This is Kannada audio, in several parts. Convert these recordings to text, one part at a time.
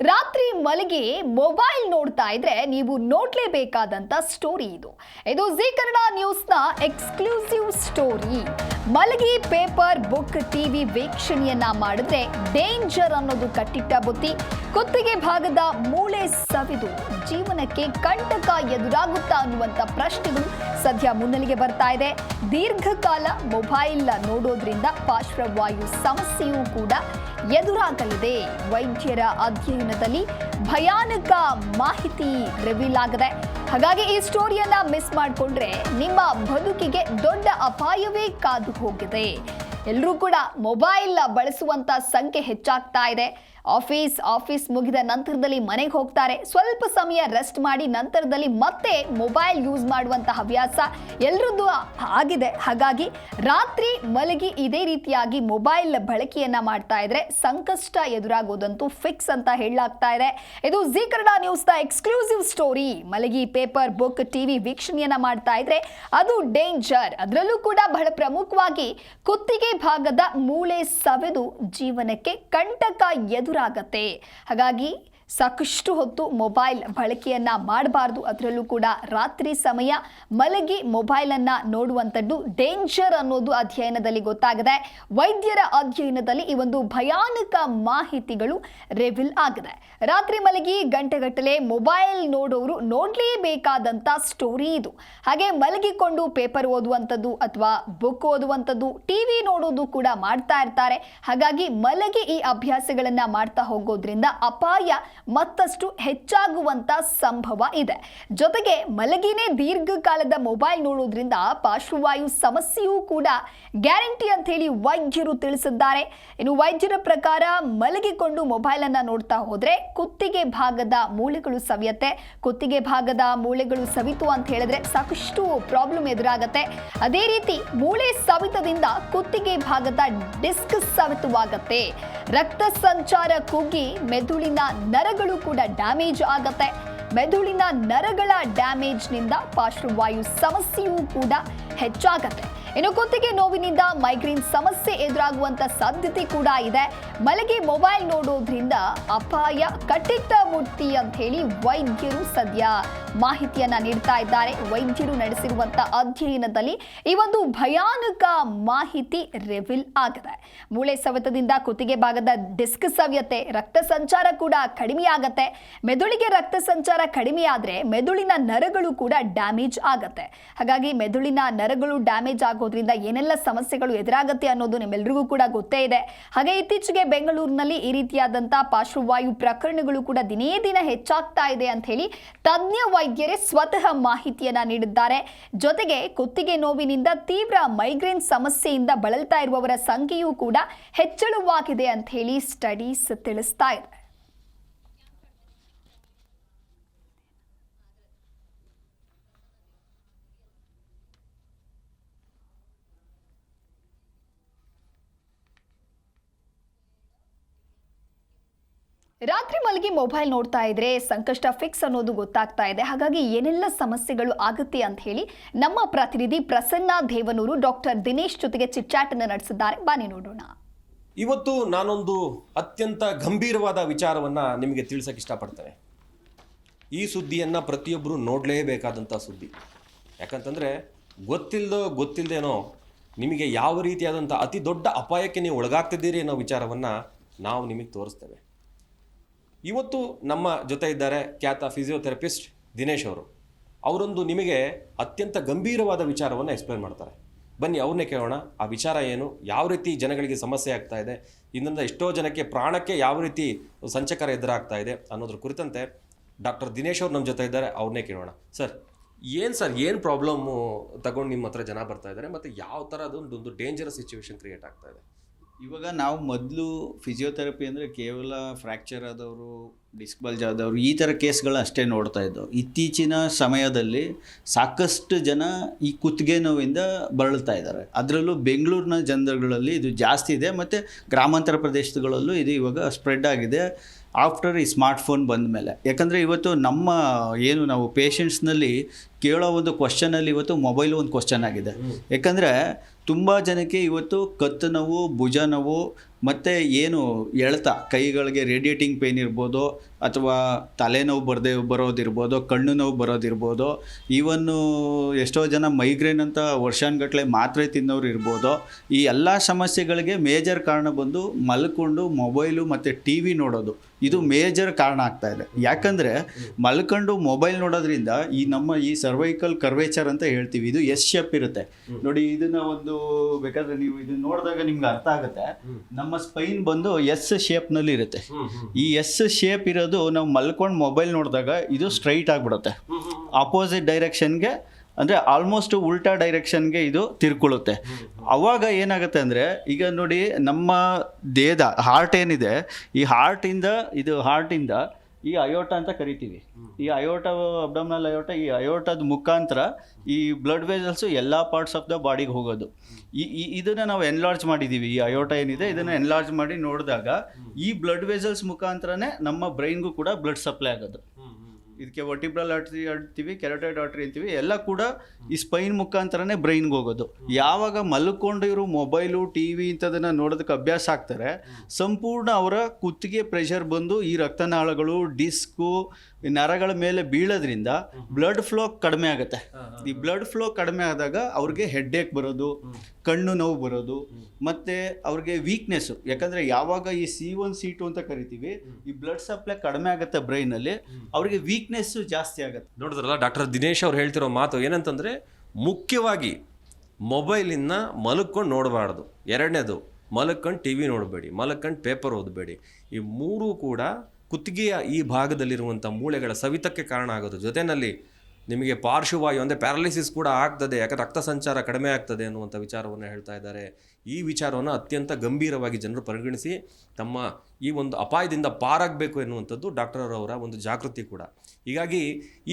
ರಾತ್ರಿ ಮಲಗಿ ಮೊಬೈಲ್ ನೋಡ್ತಾ ಇದ್ರೆ ನೀವು ನೋಡ್ಲೇಬೇಕಾದಂತ ಸ್ಟೋರಿ ಇದು. ಇದು ಜಿ ಕನ್ನಡ ನ್ಯೂಸ್ನ ಎಕ್ಸ್ಕ್ಲೂಸಿವ್ ಸ್ಟೋರಿ ಮಲಗಿ ಪೇಪರ್, ಬುಕ್, ಟಿವಿ ವೀಕ್ಷಣೆಯನ್ನ ಮಾಡಿದ್ರೆ ಡೇಂಜರ್ ಅನ್ನೋದು ಕಟ್ಟಿಟ್ಟ ಬುತ್ತಿ ಕುತ್ತಿಗೆ ಭಾಗದ ಮೂಳೆ ಸವಿದು ಜೀವನಕ್ಕೆ ಕಂಟಕ ಎದುರಾಗುತ್ತಾ ಅನ್ನುವಂಥ ಪ್ರಶ್ನೆಗಳು ಸದ್ಯ ಮುನ್ನೆಲೆಗೆ ಬರ್ತಾ ಇದೆ. ದೀರ್ಘಕಾಲ ಮೊಬೈಲ್ ನೋಡೋದ್ರಿಂದ ಪಾರ್ಶ್ವವಾಯು ಸಮಸ್ಯೆಯೂ ಕೂಡ ಎದುರಾಗಲಿದೆ. ವೈದ್ಯರ ಅಧ್ಯಯನದಲ್ಲಿ ಭಯಾನಕ ಮಾಹಿತಿ ರಿವೀಲ್ ಆಗಿದೆ. ಹಾಗಾಗಿ ಈ ಸ್ಟೋರಿಯನ್ನ ಮಿಸ್ ಮಾಡಿಕೊಂಡ್ರೆ ನಿಮ್ಮ ಬದುಕಿಗೆ ದೊಡ್ಡ ಅಪಾಯವೇ ಕಾದು ಹೋಗಿದೆ. ಎಲ್ಲರೂ ಕೂಡ ಮೊಬೈಲ್ ಬಳಸುವಂತ ಸಂಖ್ಯೆ ಹೆಚ್ಚಾಗ್ತಾ ಇದೆ. ಆಫೀಸ್ ಆಫೀಸ್ ಮುಗಿದ ನಂತರದಲ್ಲಿ ಮನೆಗೆ ಹೋಗ್ತಾರೆ. ಸ್ವಲ್ಪ ಸಮಯ ರೆಸ್ಟ್ ಮಾಡಿ ನಂತರದಲ್ಲಿ ಮತ್ತೆ ಮೊಬೈಲ್ ಯೂಸ್ ಮಾಡುವಂಥ ಹವ್ಯಾಸ ಎಲ್ಲರದ್ದು ಆಗಿದೆ. ಹಾಗಾಗಿ ರಾತ್ರಿ ಮಲಗಿ ಇದೇ ರೀತಿಯಾಗಿ ಮೊಬೈಲ್ ಬಳಕೆಯನ್ನು ಮಾಡ್ತಾ ಇದ್ರೆ ಸಂಕಷ್ಟ ಎದುರಾಗೋದಂತೂ ಫಿಕ್ಸ್ ಅಂತ ಹೇಳಲಾಗ್ತಾ ಇದೆ. ಇದು ಜಿ ಕನ್ನಡ ನ್ಯೂಸ್ನ ಎಕ್ಸ್ಕ್ಲೂಸಿವ್ ಸ್ಟೋರಿ ಮಲಗಿ ಪೇಪರ್ ಬುಕ್ ಟಿವಿ ವೀಕ್ಷಣೆಯನ್ನ ಮಾಡ್ತಾ ಇದ್ರೆ ಅದು ಡೇಂಜರ್ ಅದರಲ್ಲೂ ಕೂಡ ಬಹಳ ಪ್ರಮುಖವಾಗಿ ಕುತ್ತಿಗೆ ಭಾಗದ ಮೂಳೆ ಸವೆದು ಜೀವನಕ್ಕೆ ಕಂಟಕ ಎದುರಾಗತ್ತೆ. ಹಾಗಾಗಿ ಸಾಕಷ್ಟು ಹೊತ್ತು ಮೊಬೈಲ್ ಬಳಕೆಯನ್ನು ಮಾಡಬಾರ್ದು. ಅದರಲ್ಲೂ ಕೂಡ ರಾತ್ರಿ ಸಮಯ ಮಲಗಿ ಮೊಬೈಲನ್ನು ನೋಡುವಂಥದ್ದು ಡೇಂಜರ್ ಅನ್ನೋದು ಅಧ್ಯಯನದಲ್ಲಿ ಗೊತ್ತಾಗಿದೆ. ವೈದ್ಯರ ಅಧ್ಯಯನದಲ್ಲಿ ಈ ಒಂದು ಭಯಾನಕ ಮಾಹಿತಿಗಳು ರೆವಿಲ್ ಆಗಿದೆ. ರಾತ್ರಿ ಮಲಗಿ ಗಂಟೆಗಟ್ಟಲೆ ಮೊಬೈಲ್ ನೋಡೋರು ನೋಡಲೇಬೇಕಾದಂಥ ಸ್ಟೋರಿ ಇದು. ಹಾಗೆ ಮಲಗಿಕೊಂಡು ಪೇಪರ್ ಓದುವಂಥದ್ದು ಅಥವಾ ಬುಕ್ ಓದುವಂಥದ್ದು ಟಿವಿ ನೋಡೋದು ಕೂಡ ಮಾಡ್ತಾ ಇರ್ತಾರೆ. ಹಾಗಾಗಿ ಮಲಗಿ ಈ ಅಭ್ಯಾಸಗಳನ್ನು ಮಾಡ್ತಾ ಹೋಗೋದ್ರಿಂದ ಅಪಾಯ ಮತ್ತಷ್ಟು ಹೆಚ್ಚಾಗುವಂತ ಸಂಭವ ಇದೆ. ಜೊತೆಗೆ ಮಲಗಿನೇ ದೀರ್ಘಕಾಲದ ಮೊಬೈಲ್ ನೋಡೋದ್ರಿಂದ ಪಾರ್ಶ್ವವಾಯು ಸಮಸ್ಯೆಯೂ ಕೂಡ ಗ್ಯಾರಂಟಿ ಅಂತ ಹೇಳಿ ವೈದ್ಯರು ತಿಳಿಸಿದ್ದಾರೆ. ಇನ್ನು ವೈದ್ಯರ ಪ್ರಕಾರ ಮಲಗಿಕೊಂಡು ಮೊಬೈಲ್ ಅನ್ನ ನೋಡ್ತಾ ಹೋದ್ರೆ ಕುತ್ತಿಗೆ ಭಾಗದ ಮೂಳೆಗಳು ಸವಿಯತ್ತೆ. ಕುತ್ತಿಗೆ ಭಾಗದ ಮೂಳೆಗಳು ಸವಿತು ಅಂತ ಹೇಳಿದ್ರೆ ಸಾಕಷ್ಟು ಪ್ರಾಬ್ಲಮ್ ಎದುರಾಗತ್ತೆ. ಅದೇ ರೀತಿ ಮೂಳೆ ಸವಿತದಿಂದ ಕುತ್ತಿಗೆ ಭಾಗದ ಡಿಸ್ಕ್ ಸವಿತವಾಗತ್ತೆ. ರಕ್ತ ಸಂಚಾರ ಕುಗ್ಗಿ ಮೆದುಳಿನ ನರಗಳು ಕೂಡ ಡ್ಯಾಮೇಜ್ ಆಗತ್ತೆ. ಮೆದುಳಿನ ನರಗಳ ಡ್ಯಾಮೇಜ್ನಿಂದ ಪಾರ್ಶ್ವವಾಯು ಸಮಸ್ಯೆಯೂ ಕೂಡ ಹೆಚ್ಚಾಗತ್ತೆ. ಇನ್ನು ಕುತ್ತಿಗೆ ನೋವಿನಿಂದ ಮೈಗ್ರೇನ್ ಸಮಸ್ಯೆ ಎದುರಾಗುವಂತ ಸಾಧ್ಯತೆ ಕೂಡ ಇದೆ. ಮಲಗಿ ಮೊಬೈಲ್ ನೋಡೋದ್ರಿಂದ ಅಪಾಯ, ಕಟ್ಟಿಟ್ಟ ಮೂರ್ತಿ ಅಂತ ಹೇಳಿ ವೈದ್ಯರು ಸದ್ಯ ಮಾಹಿತಿಯನ್ನ ನೀಡ್ತಾ ಇದ್ದಾರೆ. ವೈದ್ಯರು ನಡೆಸಿರುವಂತ ಅಧ್ಯಯನದಲ್ಲಿ ಈ ಒಂದು ಭಯಾನಕ ಮಾಹಿತಿ ರೆವಿಲ್ ಆಗಿದೆ. ಮೂಳೆ ಸವೆತದಿಂದ ಕುತ್ತಿಗೆ ಭಾಗದ ಡಿಸ್ಕ್ ಸವ್ಯತೆ, ರಕ್ತ ಸಂಚಾರ ಕೂಡ ಕಡಿಮೆಯಾಗತ್ತೆ ಮೆದುಳಿಗೆ ರಕ್ತ ಸಂಚಾರ ಕಡಿಮೆಯಾದ್ರೆ ಮೆದುಳಿನ ನರಗಳು ಕೂಡ ಡ್ಯಾಮೇಜ್ ಆಗತ್ತೆ. ಹಾಗಾಗಿ ಮೆದುಳಿನ ನರಗಳು ಡ್ಯಾಮೇಜ್ ಆಗೋದ್ರಿಂದ ಏನೆಲ್ಲ ಸಮಸ್ಯೆಗಳು ಎದುರಾಗುತ್ತೆ ಅನ್ನೋದು ನಿಮ್ಮೆಲ್ಲರಿಗೂ ಕೂಡ ಗೊತ್ತೇ ಇದೆ. ಹಾಗೆ ಇತ್ತೀಚೆಗೆ ಬೆಂಗಳೂರಿನಲ್ಲಿ ಈ ರೀತಿಯಾದಂಥ ಪಾರ್ಶ್ವವಾಯು ಪ್ರಕರಣಗಳು ಕೂಡ ದಿನೇ ದಿನ ಹೆಚ್ಚಾಗ್ತಾ ಇದೆ ಅಂತ ಹೇಳಿ ತಜ್ಞ ವೈದ್ಯರೇ ಸ್ವತಃ ಮಾಹಿತಿಯನ್ನ ನೀಡಿದ್ದಾರೆ. ಜೊತೆಗೆ ಕುತ್ತಿಗೆ ನೋವಿನಿಂದ ತೀವ್ರ ಮೈಗ್ರೇನ್ ಸಮಸ್ಯೆಯಿಂದ ಬಳಲ್ತಾ ಇರುವವರ ಸಂಖ್ಯೆಯೂ ಕೂಡ ಹೆಚ್ಚಳವಾಗಿದೆ ಅಂತ ಹೇಳಿ ಸ್ಟಡೀಸ್ ತಿಳಿಸ್ತಾ ಇದೆ. ರಾತ್ರಿ ಮಲಗಿ ಮೊಬೈಲ್ ನೋಡ್ತಾ ಇದ್ರೆ ಸಂಕಷ್ಟ ಫಿಕ್ಸ್ ಅನ್ನೋದು ಗೊತ್ತಾಗ್ತಾ ಇದೆ. ಹಾಗಾಗಿ ಏನೆಲ್ಲ ಸಮಸ್ಯೆಗಳು ಆಗುತ್ತೆ ಅಂತ ಹೇಳಿ ನಮ್ಮ ಪ್ರತಿನಿಧಿ ಪ್ರಸನ್ನ ದೇವನೂರು ಡಾಕ್ಟರ್ ದಿನೇಶ್ ಜೊತೆಗೆ ಚಿಟ್ಚಾಟನ್ನು ನಡೆಸಿದ್ದಾರೆ. ಬನ್ನಿ ನೋಡೋಣ. ಇವತ್ತು ನಾನೊಂದು ಅತ್ಯಂತ ಗಂಭೀರವಾದ ವಿಚಾರವನ್ನ ನಿಮಗೆ ತಿಳಿಸಕ್ಕೆ ಇಷ್ಟಪಡ್ತೇನೆ. ಈ ಸುದ್ದಿಯನ್ನು ಪ್ರತಿಯೊಬ್ಬರು ನೋಡಲೇಬೇಕಾದಂಥ ಸುದ್ದಿ. ಯಾಕಂತಂದರೆ ಗೊತ್ತಿಲ್ಲದೋ ಗೊತ್ತಿಲ್ಲದೇನೋ ನಿಮಗೆ ಯಾವ ರೀತಿಯಾದಂಥ ಅತಿ ದೊಡ್ಡ ಅಪಾಯಕ್ಕೆ ನೀವು ಒಳಗಾಗ್ತಿದ್ದೀರಿ ಅನ್ನೋ ವಿಚಾರವನ್ನು ನಾವು ನಿಮಗೆ ತೋರಿಸ್ತೇವೆ. ಇವತ್ತು ನಮ್ಮ ಜೊತೆ ಇದ್ದಾರೆ ಖ್ಯಾತ ಫಿಸಿಯೋಥೆರಪಿಸ್ಟ್ ದಿನೇಶ್ ಅವರು. ಅವರೊಂದು ನಿಮಗೆ ಅತ್ಯಂತ ಗಂಭೀರವಾದ ವಿಚಾರವನ್ನು ಎಕ್ಸ್ಪ್ಲೇನ್ ಮಾಡ್ತಾರೆ. ಬನ್ನಿ ಅವ್ರನ್ನೇ ಕೇಳೋಣ, ಆ ವಿಚಾರ ಏನು, ಯಾವ ರೀತಿ ಜನಗಳಿಗೆ ಸಮಸ್ಯೆ ಆಗ್ತಾ ಇದೆ ಇದರಿಂದ ಎಷ್ಟೋ ಜನಕ್ಕೆ ಪ್ರಾಣಕ್ಕೆ ಯಾವ ರೀತಿ ಸಂಚಕರ ಎದುರಾಗ್ತಾ ಇದೆ ಅನ್ನೋದ್ರ ಕುರಿತಂತೆ ಡಾಕ್ಟರ್ ದಿನೇಶ್ ಅವ್ರು ನಮ್ಮ ಜೊತೆ ಇದ್ದಾರೆ, ಅವ್ರನ್ನೇ ಕೇಳೋಣ. ಸರ್, ಏನು ಸರ್, ಏನು ಪ್ರಾಬ್ಲಮ್ಮು ತಗೊಂಡು ನಿಮ್ಮ ಹತ್ರ ಜನ ಬರ್ತಾ ಇದ್ದಾರೆ, ಮತ್ತು ಯಾವ ಥರ ಅದೊಂದು ಒಂದು ಡೇಂಜರಸ್ ಸಿಚುವೇಶನ್ ಕ್ರಿಯೇಟ್ ಆಗ್ತಾ ಇದೆ? ಇವಾಗ ನಾವು ಮೊದಲು ಫಿಸಿಯೋಥೆರಪಿ ಅಂದರೆ ಕೇವಲ ಫ್ರ್ಯಾಕ್ಚರ್ ಆದವರು ಡಿಸ್ಕ್ ಬಲ್ಜ್ ಆದವರು ಈ ಥರ ಕೇಸ್ಗಳು ಅಷ್ಟೇ ನೋಡ್ತಾ ಇದ್ದವು. ಇತ್ತೀಚಿನ ಸಮಯದಲ್ಲಿ ಸಾಕಷ್ಟು ಜನ ಈ ಕುತ್ತಿಗೆ ನೋವಿಂದ ಬಳಲ್ತಾ ಇದ್ದಾರೆ. ಅದರಲ್ಲೂ ಬೆಂಗಳೂರಿನ ಜನರುಗಳಲ್ಲಿ ಇದು ಜಾಸ್ತಿ ಇದೆ ಮತ್ತು ಗ್ರಾಮಾಂತರ ಪ್ರದೇಶಗಳಲ್ಲೂ ಇದು ಇವಾಗ ಸ್ಪ್ರೆಡ್ ಆಗಿದೆ ಆಫ್ಟರ್ ಈ ಸ್ಮಾರ್ಟ್ಫೋನ್ ಬಂದ ಮೇಲೆ ಯಾಕಂದರೆ ಇವತ್ತು ನಮ್ಮ ಏನು ನಾವು ಪೇಷಂಟ್ಸ್ನಲ್ಲಿ ಕೇಳೋ ಒಂದು ಕ್ವಶನಲ್ಲಿ ಇವತ್ತು ಮೊಬೈಲ್ ಒಂದು ಕ್ವಶನ್ ಆಗಿದೆ. ಯಾಕಂದರೆ ತುಂಬ ಜನಕ್ಕೆ ಇವತ್ತು ಕತ್ತು ನೋವು ಭುಜ ನೋವು ಮತ್ತು ಏನು ಎಳೆತ ಕೈಗಳಿಗೆ ರೇಡಿಯೇಟಿಂಗ್ ಪೇನ್ ಇರ್ಬೋದು ಅಥವಾ ತಲೆನೋವು ಬರದೆ ಬರೋದಿರ್ಬೋದು ಕಣ್ಣು ನೋವು ಬರೋದಿರ್ಬೋದು ಈವನ್ನು ಎಷ್ಟೋ ಜನ ಮೈಗ್ರೇನ್ ಅಂತ ವರ್ಷಾನ್ಗಟ್ಲೆ ಮಾತ್ರೆ ತಿನ್ನೋರು ಇರ್ಬೋದು. ಈ ಎಲ್ಲ ಸಮಸ್ಯೆಗಳಿಗೆ ಮೇಜರ್ ಕಾರಣ ಬಂದು ಮಲ್ಕೊಂಡು ಮೊಬೈಲು ಮತ್ತು ಟಿ ವಿ ನೋಡೋದು. ಇದು ಮೇಜರ್ ಕಾರಣ ಆಗ್ತಾ ಇದೆ. ಯಾಕಂದರೆ ಮಲ್ಕೊಂಡು ಮೊಬೈಲ್ ನೋಡೋದ್ರಿಂದ ಈ ನಮ್ಮ ಈ ಸರ್ವೈಕಲ್ ಕರ್ವೇಚರ್ ಅಂತ ಹೇಳ್ತೀವಿ ಇದು ಎಸ್ ಶೇಪ್ ಇರುತ್ತೆ. ನೋಡಿ ಇದನ್ನು ಒಂದು ಬೇಕಾದ್ರೆ ನೀವು ಇದನ್ನ ನೋಡಿದಾಗ ನಿಮ್ಗೆ ಅರ್ಥ ಆಗುತ್ತೆ. ನಮ್ಮ ಸ್ಪೈನ್ ಬಂದು ಎಸ್ ಶೇಪ್ನಲ್ಲಿ ಇರುತ್ತೆ. ಈ ಎಸ್ ಶೇಪ್ ಇರೋದು ನಾವು ಮಲ್ಕೊಂಡು ಮೊಬೈಲ್ ನೋಡಿದಾಗ ಇದು ಸ್ಟ್ರೈಟ್ ಆಗಿಬಿಡುತ್ತೆ. ಅಪೋಸಿಟ್ ಡೈರೆಕ್ಷನ್ಗೆ ಅಂದರೆ ಆಲ್ಮೋಸ್ಟ್ ಉಲ್ಟಾ ಡೈರೆಕ್ಷನ್ಗೆ ಇದು ತಿರ್ಕೊಳ್ಳುತ್ತೆ ಅವಾಗ ಏನಾಗುತ್ತೆ ಅಂದರೆ ಈಗ ನೋಡಿ ನಮ್ಮ ದೇಹದ ಹಾರ್ಟ್ ಏನಿದೆ ಈ ಹಾರ್ಟಿಂದ ಇದು ಹಾರ್ಟಿಂದ ಈ ಅಯೋಟ ಅಂತ ಕರಿತೀವಿ. ಈ ಅಯೋಟ ಅಬ್ಡಮ್ನಲ್ ಅಯೋಟ ಈ ಅಯೋಟದ ಮುಖಾಂತರ ಈ ಬ್ಲಡ್ ವೇಸಲ್ಸು ಎಲ್ಲ ಪಾರ್ಟ್ಸ್ ಆಫ್ ದ ಬಾಡಿಗೆ ಹೋಗೋದು. ಈ ಈ- ಇದನ್ನ ನಾವು ಎನ್ಲಾರ್ಜ್ ಮಾಡಿದ್ದೀವಿ ಈ ಅಯೋಟ ಏನಿದೆ ಇದನ್ನು ಎನ್ಲಾರ್ಜ್ ಮಾಡಿ ನೋಡಿದಾಗ ಈ ಬ್ಲಡ್ ವೆಸಲ್ಸ್ ಮುಖಾಂತರನೇ ನಮ್ಮ ಬ್ರೈನ್ಗೂ ಕೂಡ ಬ್ಲಡ್ ಸಪ್ಲೈ ಆಗೋದು. ಇದಕ್ಕೆ ವರ್ಟಿಬ್ರಲ್ ಆರ್ಟ್ರಿ ಅಂತೀವಿ ಕೆರಟೈಡ್ ಆರ್ಟ್ರಿ ಅಂತೀವಿ ಎಲ್ಲ ಕೂಡ ಈ ಸ್ಪೈನ್ ಮುಖಾಂತರನೇ ಬ್ರೈನ್ಗೆ ಹೋಗೋದು. ಯಾವಾಗ ಮಲ್ಕೊಂಡು ಮೊಬೈಲು ಟಿ ವಿ ಇಂಥದನ್ನು ನೋಡೋದಕ್ಕೆ ಅಭ್ಯಾಸ ಆಗ್ತಾರೆ ಸಂಪೂರ್ಣ ಅವರ ಕುತ್ತಿಗೆ ಪ್ರೆಷರ್ ಬಂದು ಈ ರಕ್ತನಾಳಗಳು ಡಿಸ್ಕು ನರಗಳ ಮೇಲೆ ಬೀಳೋದ್ರಿಂದ ಬ್ಲಡ್ ಫ್ಲೋ ಕಡಿಮೆ ಆಗುತ್ತೆ. ಈ ಬ್ಲಡ್ ಫ್ಲೋ ಕಡಿಮೆ ಆದಾಗ ಅವ್ರಿಗೆ ಹೆಡ್ಡೇಕ್ ಬರೋದು ಕಣ್ಣು ನೋವು ಬರೋದು ಮತ್ತು ಅವ್ರಿಗೆ ವೀಕ್ನೆಸ್ಸು ಯಾಕಂದರೆ ಯಾವಾಗ ಈ ಸಿ ಒನ್ ಸಿ ಟು ಅಂತ ಕರಿತೀವಿ ಈ ಬ್ಲಡ್ ಸಪ್ಲೈ ಕಡಿಮೆ ಆಗುತ್ತೆ ಬ್ರೈನಲ್ಲಿ ಅವ್ರಿಗೆ ವೀಕ್ನೆಸ್ಸು ಜಾಸ್ತಿ ಆಗುತ್ತೆ. ನೋಡಿದ್ರಲ್ಲ ಡಾಕ್ಟರ್ ದಿನೇಶ್ ಅವ್ರು ಹೇಳ್ತಿರೋ ಮಾತು ಏನಂತಂದರೆ ಮುಖ್ಯವಾಗಿ ಮೊಬೈಲಿಂದ ಮಲಕ್ಕೊಂಡು ನೋಡಬಾರ್ದು. ಎರಡನೇದು ಮಲ್ಕೊಂಡು ಟಿ ವಿ ನೋಡಬೇಡಿ ಮಲ್ಕೊಂಡು ಪೇಪರ್ ಓದಬೇಡಿ. ಈ ಮೂರೂ ಕೂಡ ಕುತ್ತಿಗೆಯ ಈ ಭಾಗದಲ್ಲಿರುವಂಥ ಮೂಳೆಗಳ ಸವಿತಕ್ಕೆ ಕಾರಣ ಆಗೋದು. ಜೊತೆಯಲ್ಲಿ ನಿಮಗೆ ಪಾರ್ಶ್ವವಾಯು ಅಂದರೆ ಪ್ಯಾರಾಲಿಸಿಸ್ ಕೂಡ ಆಗ್ತದೆ, ಯಾಕಂದರೆ ರಕ್ತ ಸಂಚಾರ ಕಡಿಮೆ ಆಗ್ತದೆ ಅನ್ನುವಂಥ ವಿಚಾರವನ್ನು ಹೇಳ್ತಾ ಇದ್ದಾರೆ. ಈ ವಿಚಾರವನ್ನು ಅತ್ಯಂತ ಗಂಭೀರವಾಗಿ ಜನರು ಪರಿಗಣಿಸಿ ತಮ್ಮ ಈ ಒಂದು ಅಪಾಯದಿಂದ ಪಾರಾಗಬೇಕು ಎನ್ನುವಂಥದ್ದು ಡಾಕ್ಟರ್ ಅವರ ಒಂದು ಜಾಗೃತಿ ಕೂಡ. ಹೀಗಾಗಿ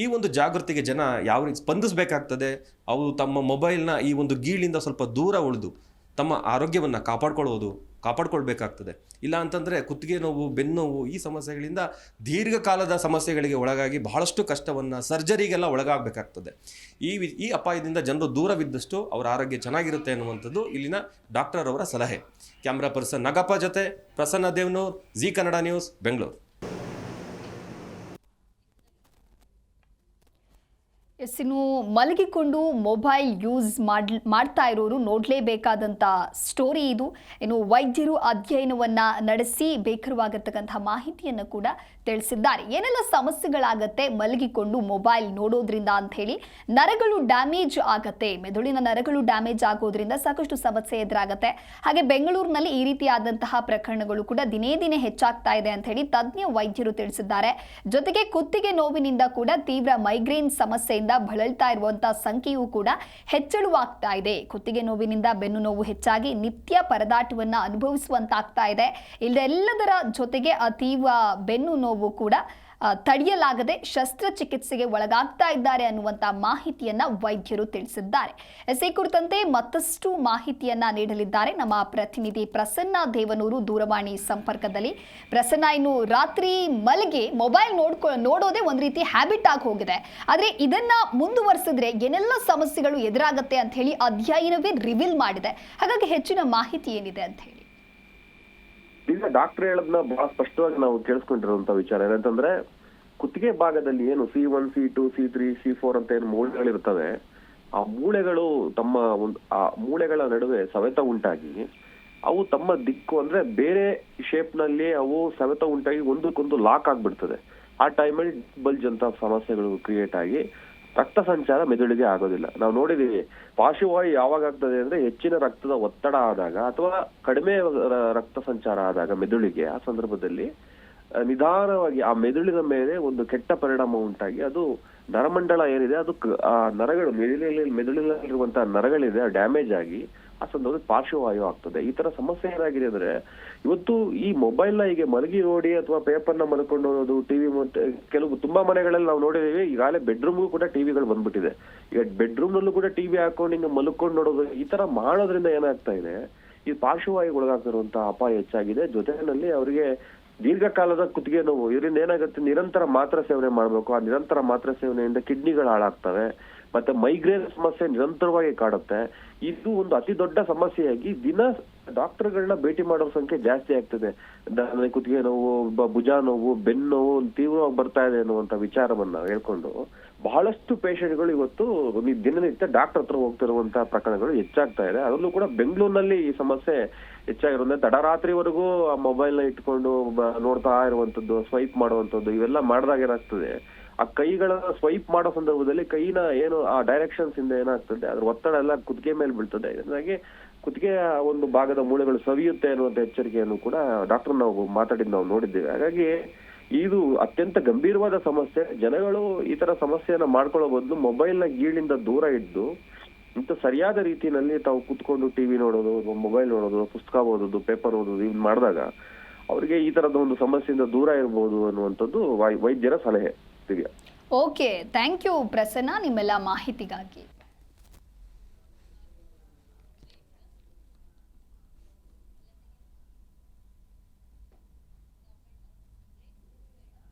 ಈ ಒಂದು ಜಾಗೃತಿಗೆ ಜನ ಯಾವ ರೀತಿ ಸ್ಪಂದಿಸಬೇಕಾಗ್ತದೆ? ಅವರು ತಮ್ಮ ಮೊಬೈಲ್ನ ಈ ಒಂದು ಗೀಳಿಂದ ಸ್ವಲ್ಪ ದೂರ ಉಳಿದು ತಮ್ಮ ಆರೋಗ್ಯವನ್ನು ಕಾಪಾಡ್ಕೊಳ್ಳೋದು ಕಾಪಾಡ್ಕೊಳ್ಬೇಕಾಗ್ತದೆ. ಇಲ್ಲ ಅಂತಂದರೆ ಕುತ್ತಿಗೆ ನೋವು ಬೆನ್ನೋವು ಈ ಸಮಸ್ಯೆಗಳಿಂದ ದೀರ್ಘಕಾಲದ ಸಮಸ್ಯೆಗಳಿಗೆ ಒಳಗಾಗಿ ಬಹಳಷ್ಟು ಕಷ್ಟವನ್ನು ಸರ್ಜರಿಗೆಲ್ಲ ಒಳಗಾಗಬೇಕಾಗ್ತದೆ. ಈ ಈ ಅಪಾಯದಿಂದ ಜನರು ದೂರವಿದ್ದಷ್ಟು ಅವರ ಆರೋಗ್ಯ ಚೆನ್ನಾಗಿರುತ್ತೆ ಅನ್ನುವಂಥದ್ದು ಇಲ್ಲಿನ ಡಾಕ್ಟರ್ ಅವರ ಸಲಹೆ. ಕ್ಯಾಮ್ರಾ ಪರ್ಸನ್ ನಗಪ್ಪ ಜೊತೆ ಪ್ರಸನ್ನ ದೇವ್ನೂರ್, ಜಿ ಕನ್ನಡ ನ್ಯೂಸ್, ಬೆಂಗಳೂರು. ಎಸ್ ಮಲಗಿಕೊಂಡು ಮೊಬೈಲ್ ಯೂಸ್ ಮಾಡ್, ಮಾಡ್ತಾ ಇರೋರು ನೋಡಲೇಬೇಕಾದಂಥ ಸ್ಟೋರಿ ಇದು. ಇನ್ನು ವೈದ್ಯರು ಅಧ್ಯಯನವನ್ನು ನಡೆಸಿ ಬೇಕರವಾಗಿರ್ತಕ್ಕಂಥ ಮಾಹಿತಿಯನ್ನು ಕೂಡ ತಿಳಿಸಿದ್ದಾರೆ. ಏನೆಲ್ಲ ಸಮಸ್ಯೆಗಳಾಗತ್ತೆ? ಮಲಗಿಕೊಂಡು ಮೊಬೈಲ್ ನೋಡೋದ್ರಿಂದ ಅಂತ ಹೇಳಿ ನರಗಳು ಡ್ಯಾಮೇಜ್ ಆಗತ್ತೆ. ಮೆದುಳಿನ ನರಗಳು ಡ್ಯಾಮೇಜ್ ಆಗೋದ್ರಿಂದ ಸಾಕಷ್ಟು ಸಮಸ್ಯೆ ಎದುರಾಗತ್ತೆ. ಹಾಗೆ ಬೆಂಗಳೂರಿನಲ್ಲಿ ಈ ರೀತಿಯಾದಂತಹ ಪ್ರಕರಣಗಳು ಕೂಡ ದಿನೇ ದಿನೇ ಹೆಚ್ಚಾಗ್ತಾ ಇದೆ ಅಂತ ಹೇಳಿ ತಜ್ಞ ವೈದ್ಯರು ತಿಳಿಸಿದ್ದಾರೆ. ಜೊತೆಗೆ ಕುತ್ತಿಗೆ ನೋವಿನಿಂದ ಕೂಡ ತೀವ್ರ ಮೈಗ್ರೇನ್ ಸಮಸ್ಯೆಯಿಂದ ಬಳಲ್ತಾ ಇರುವಂತಹ ಸಂಖ್ಯೆಯೂ ಕೂಡ ಹೆಚ್ಚಳವಾಗ್ತಾ ಇದೆ. ಕುತ್ತಿಗೆ ನೋವಿನಿಂದ ಬೆನ್ನು ನೋವು ಹೆಚ್ಚಾಗಿ ನಿತ್ಯ ಪರದಾಟವನ್ನು ಅನುಭವಿಸುವಂತಾಗ್ತಾ ಇದೆ. ಇದೆಲ್ಲದರ ಜೊತೆಗೆ ಅತೀವ ಬೆನ್ನು ನೋವು ಕೂಡ ಆ, ತಡೆಯಲಾಗದೆ ಶಸ್ತ್ರಚಿಕಿತ್ಸೆಗೆ ಒಳಗಾಗ್ತಾ ಇದ್ದಾರೆ ಅನ್ನುವಂತ ಮಾಹಿತಿಯನ್ನ ವೈದ್ಯರು ತಿಳಿಸಿದ್ದಾರೆ. ಎಸ್ ಕುರಿತಂತೆ ಮತ್ತಷ್ಟು ಮಾಹಿತಿಯನ್ನ ನೀಡಲಿದ್ದಾರೆ. ನಮ್ಮ ಪ್ರತಿನಿಧಿ ಪ್ರಸನ್ನ ದೇವನೂರು ದೂರವಾಣಿ ಸಂಪರ್ಕದಲ್ಲಿ. ಪ್ರಸನ್ನ ಇನ್ನು ರಾತ್ರಿ ಮಲಗಿ ಮೊಬೈಲ್ ನೋಡ್ಕೊ ನೋಡೋದೇ ಒಂದು ರೀತಿ ಹ್ಯಾಬಿಟ್ ಆಗಿ ಹೋಗಿದೆ. ಆದರೆ ಇದನ್ನ ಮುಂದುವರಿಸಿದ್ರೆ ಏನೆಲ್ಲ ಸಮಸ್ಯೆಗಳು ಎದುರಾಗತ್ತೆ ಅಂತ ಹೇಳಿ ಅಧ್ಯಯನವೇ ರಿವೀಲ್ ಮಾಡಿದೆ. ಹಾಗಾಗಿ ಹೆಚ್ಚಿನ ಮಾಹಿತಿ ಏನಿದೆ ಅಂತ ಹೇಳಿ. ಈಗ ಡಾಕ್ಟರ್ ಹೇಳದ್ನ ಬಹಳ ಸ್ಪಷ್ಟವಾಗಿ ನಾವು ಕೇಳಿಸ್ಕೊಂಡಿರುವಂತ ವಿಚಾರ. ಏನಂತಂದ್ರೆ, ಕುತ್ತಿಗೆ ಭಾಗದಲ್ಲಿ ಏನು C one C two C three C four ಅಂತ ಏನು ಮೂಳೆಗಳಿರ್ತವೆ, ಆ ಮೂಳೆಗಳು ತಮ್ಮ ಒಂದು, ಆ ಮೂಳೆಗಳ ನಡುವೆ ಸವೆತ ಉಂಟಾಗಿ, ಅವು ತಮ್ಮ ದಿಕ್ಕು ಅಂದ್ರೆ ಬೇರೆ ಶೇಪ್ನಲ್ಲಿ ಅವು ಸವೆತ ಉಂಟಾಗಿ ಒಂದಕ್ಕೊಂದು ಲಾಕ್ ಆಗ್ಬಿಡ್ತದೆ. ಆ ಟೈಮಲ್ಲಿ ಬಲ್ಜ್ ಅಂತ ಸಮಸ್ಯೆಗಳು ಕ್ರಿಯೇಟ್ ಆಗಿ ರಕ್ತ ಸಂಚಾರ ಮೆದುಳಿಗೆ ಆಗೋದಿಲ್ಲ. ನಾವು ನೋಡಿದೀವಿ ಪಾರ್ಶ್ವವಾಯು ಯಾವಾಗ ಆಗ್ತದೆ ಅಂದ್ರೆ ಹೆಚ್ಚಿನ ರಕ್ತದ ಒತ್ತಡ ಆದಾಗ ಅಥವಾ ಕಡಿಮೆ ರಕ್ತ ಸಂಚಾರ ಆದಾಗ ಮೆದುಳಿಗೆ, ಆ ಸಂದರ್ಭದಲ್ಲಿ ನಿಧಾನವಾಗಿ ಆ ಮೆದುಳಿನ ಮೇಲೆ ಒಂದು ಕೆಟ್ಟ ಪರಿಣಾಮ ಉಂಟಾಗಿ ಅದು ನರಮಂಡಲ ಏನಿದೆ, ಅದು ಆ ನರಗಳು, ಮೆದುಳಿನಲ್ಲಿ, ಮೆದುಳಿನಲ್ಲಿರುವಂತಹ ನರಗಳಿದೆ ಡ್ಯಾಮೇಜ್ ಆಗಿ ಆ ಸಂದರ್ಭದಲ್ಲಿ ಪಾರ್ಶ್ವವಾಯು ಆಗ್ತದೆ. ಈ ತರ ಸಮಸ್ಯೆ ಏನಾಗಿದೆ ಅಂದ್ರೆ, ಇವತ್ತು ಈ ಮೊಬೈಲ್ನ ಹೀಗೆ ಮಲಗಿ ನೋಡಿ ಅಥವಾ ಪೇಪರ್ನ ಮಲ್ಕೊಂಡು ನೋಡೋದು ಟಿವಿ ಮತ್ತೆ ಕೆಲವು ತುಂಬಾ ಮನೆಗಳಲ್ಲಿ ನಾವು ನೋಡಿದೀವಿ ಈಗಾಗಲೇ ಬೆಡ್ರೂಮ್ಗೂ ಕೂಡ ಟಿವಿಗಳು ಬಂದ್ಬಿಟ್ಟಿದೆ. ಈಗ ಬೆಡ್ರೂಮ್ ನಲ್ಲೂ ಕೂಡ ಟಿವಿ ಹಾಕೊಂಡು ಹಿಂಗೆ ಮಲ್ಕೊಂಡು ನೋಡೋದು, ಈ ತರ ಮಾಡೋದ್ರಿಂದ ಏನಾಗ್ತಾ ಇದೆ? ಈ ಪಾರ್ಶ್ವವಾಯುಗೆ ಒಳಗಾಗ್ತಿರುವಂತಹ ಅಪಾಯ ಹೆಚ್ಚಾಗಿದೆ. ಜೊತೆಯಲ್ಲಿ ಅವರಿಗೆ ದೀರ್ಘಕಾಲದ ಕುತ್ತಿಗೆ ನೋವು ಇದರಿಂದ ಏನಾಗುತ್ತೆ? ನಿರಂತರ ಮಾತ್ರೆ ಸೇವನೆ ಮಾಡಬೇಕು. ಆ ನಿರಂತರ ಮಾತ್ರೆ ಸೇವನೆಯಿಂದ ಕಿಡ್ನಿಗಳು ಹಾಳಾಗ್ತವೆ. ಮತ್ತೆ ಮೈಗ್ರೇನ್ ಸಮಸ್ಯೆ ನಿರಂತರವಾಗಿ ಕಾಡುತ್ತೆ. ಇದು ಒಂದು ಅತಿ ದೊಡ್ಡ ಸಮಸ್ಯೆಯಾಗಿ ದಿನ ಡಾಕ್ಟರ್ಗಳನ್ನ ಭೇಟಿ ಮಾಡೋ ಸಂಖ್ಯೆ ಜಾಸ್ತಿ ಆಗ್ತದೆ. ಕುತ್ತಿಗೆ ನೋವು ಭುಜ ನೋವು, ಬೆನ್ನು ನೋವು ತೀವ್ರವಾಗಿ ಬರ್ತಾ ಇದೆ ಅನ್ನುವಂತ ವಿಚಾರವನ್ನ ಹೇಳ್ಕೊಂಡು ಬಹಳಷ್ಟು ಪೇಷಂಟ್ಗಳು ಇವತ್ತು ದಿನನಿತ್ಯ ಡಾಕ್ಟರ್ ಹತ್ರ ಹೋಗ್ತಿರುವಂತಹ ಪ್ರಕರಣಗಳು ಹೆಚ್ಚಾಗ್ತಾ ಇದೆ. ಅದರಲ್ಲೂ ಕೂಡ ಬೆಂಗಳೂರಿನಲ್ಲಿ ಈ ಸಮಸ್ಯೆ ಹೆಚ್ಚಾಗಿರೋದ್ರಿಂದ ತಡರಾತ್ರಿವರೆಗೂ ಆ ಮೊಬೈಲ್ನ ಇಟ್ಕೊಂಡು ನೋಡ್ತಾ ಇರುವಂತದ್ದು ಸ್ವೈಪ್ ಮಾಡುವಂತದ್ದು ಇವೆಲ್ಲ ಮಾಡಿದಾಗ ಏನಾಗ್ತದೆ? ಆ ಕೈಗಳ ಸ್ವೈಪ್ ಮಾಡೋ ಸಂದರ್ಭದಲ್ಲಿ ಕೈನ ಏನು ಆ ಡೈರೆಕ್ಷನ್ಸ್ ಇಂದ ಏನಾಗ್ತದೆ, ಅದ್ರ ಒತ್ತಡ ಎಲ್ಲ ಕುತ್ತಿಗೆ ಮೇಲೆ ಬೀಳ್ತದೆ. ಇದರಿಂದಾಗಿ ಕುತ್ತಿಗೆಯ ಒಂದು ಭಾಗದ ಮೂಳೆಗಳು ಸವಿಯುತ್ತೆ ಅನ್ನುವಂತ ಎಚ್ಚರಿಕೆಯನ್ನು ಕೂಡ ಡಾಕ್ಟರ್ ನಾವು ಮಾತಾಡಿದ್ ನಾವು ನೋಡಿದ್ದೇವೆ. ಹಾಗಾಗಿ ಇದು ಅತ್ಯಂತ ಗಂಭೀರವಾದ ಸಮಸ್ಯೆ. ಜನಗಳು ಈ ತರ ಸಮಸ್ಯೆಯನ್ನ ಮಾಡ್ಕೊಳ್ಳೋ ಬದಲು ಮೊಬೈಲ್ನ ಗೀಳಿಂದ ದೂರ ಇದ್ದು, ಇಂಥ ಸರಿಯಾದ ರೀತಿಯಲ್ಲಿ ತಾವು ಕುತ್ಕೊಂಡು ಟಿವಿ ನೋಡೋದು ಮೊಬೈಲ್ ನೋಡೋದು, ಪುಸ್ತಕ ಓದೋದು ಪೇಪರ್ ಓದೋದು ಇವ್ ಮಾಡಿದಾಗ ಅವರಿಗೆ ಈ ತರದ ಒಂದು ಸಮಸ್ಯೆಯಿಂದ ದೂರ ಇರಬಹುದು ಅನ್ನುವಂಥದ್ದು ವೈದ್ಯರ ಸಲಹೆ. Divya okay thank you Prasanna ನಿಮ್ಮೆಲ್ಲ ಮಾಹಿತಿಗಾಗಿ.